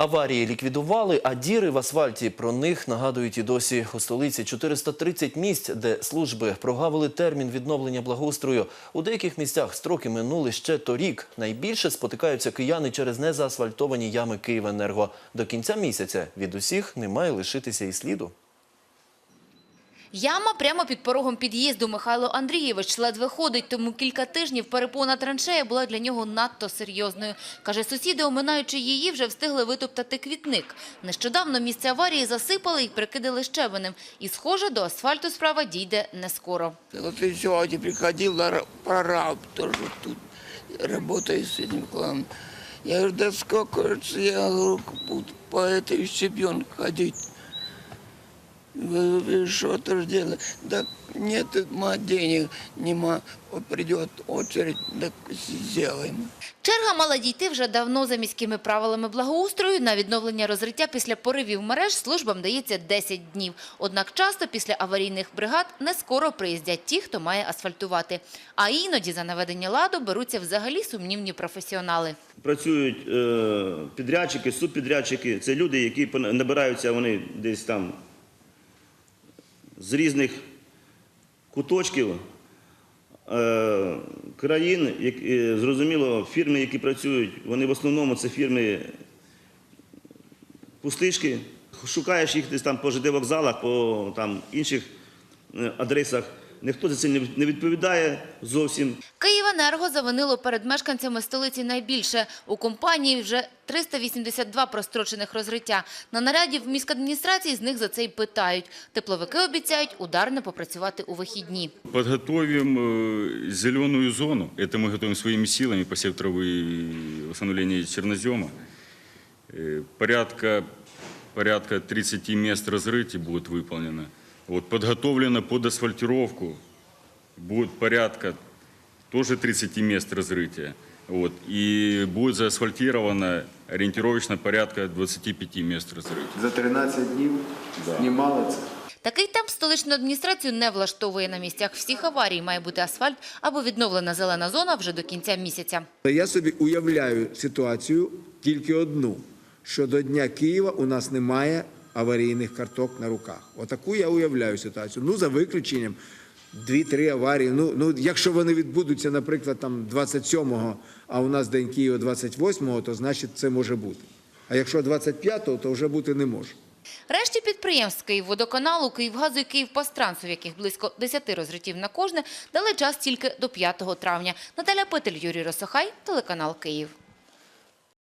Аварії ліквідували, а діри в асфальті про них нагадують і досі у столиці 430 місць, де служби прогавили термін відновлення благоустрою. У деяких місцях строки минули ще торік. Найбільше спотикаються кияни через незаасфальтовані ями «Київенерго». До кінця місяця від усіх не має лишитися і сліду. Яма прямо під порогом під'їзду. Михайло Андрійович ледве ходить, тому кілька тижнів перепона траншея була для нього надто серйозною. Каже, сусіди, оминаючи її, вже встигли витоптати квітник. Нещодавно місце аварії засипали і прикидали щебенем. І, схоже, до асфальту справа дійде не скоро. Вот и сегодня приходил ра- прораб тоже тут, работает с этим кланом. Я говорю, да сколько же я говорю, по этой щебенке ходить. Вы, вы что-то сделали. Да нет ма, денег, нема. Придет очередь, так сделаем. Черга мала дійти вже давно за міськими правилами благоустрою. На відновлення розриття після поривів мереж службам дається 10 днів. Однак часто після аварійних бригад не скоро приїздять ті, хто має асфальтувати. А іноді за наведення ладу беруться взагалі сумнівні професіонали. Працюють е, підрядчики, субпідрядчики. Це люди, які набираються вони десь там з різних куточків е, країн. Зрозуміло, фірми, які працюють, вони в основному це фірми пустишки. Шукаєш їх десь там по ЖД вокзалах, по там, інших е, адресах. Ніхто за це не не відповідає зовсім. Київенерго завинило перед мешканцями столиці найбільше. У компанії вже 382 прострочених розриття. На наряді в міськадміністрації з них за це й питають. Тепловики обіцяють ударно попрацювати у вихідні. Подготовим э, зеленую зону. Это мы готовим своими силами по сектору вы- восстановления чернозема. Э, Порядка, порядка 30 мест разрытия будет выполнено. Вот, подготовлено под асфальтировку. Будет порядка тоже 30 мест разрытия. Вот, и будет заасфальтировано ориентировочно порядка 25 мест разрытия. За 13 днів знімали це. Такий темп столичну адміністрацію не влаштовує на місцях всіх аварій. Має бути асфальт або відновлена зелена зона вже до кінця місяця. Я собі уявляю ситуацію тільки одну, що до Дня Києва у нас немає аварійних карток на руках. Отаку я уявляю ситуацію. Ну, за виключенням дві-три аварії. Ну, ну, якщо вони відбудуться, наприклад, там 27-го, а у нас День Києва 28-го, то значить це може бути. А якщо 25-го, то вже бути не може. Решті підприємств Київводоканалу, Київгазу і Київпастрансу, в яких близько 10 розритів на кожне, дали час тільки до 5 травня. Наталя Петель, Юрій Росохай, телеканал Київ.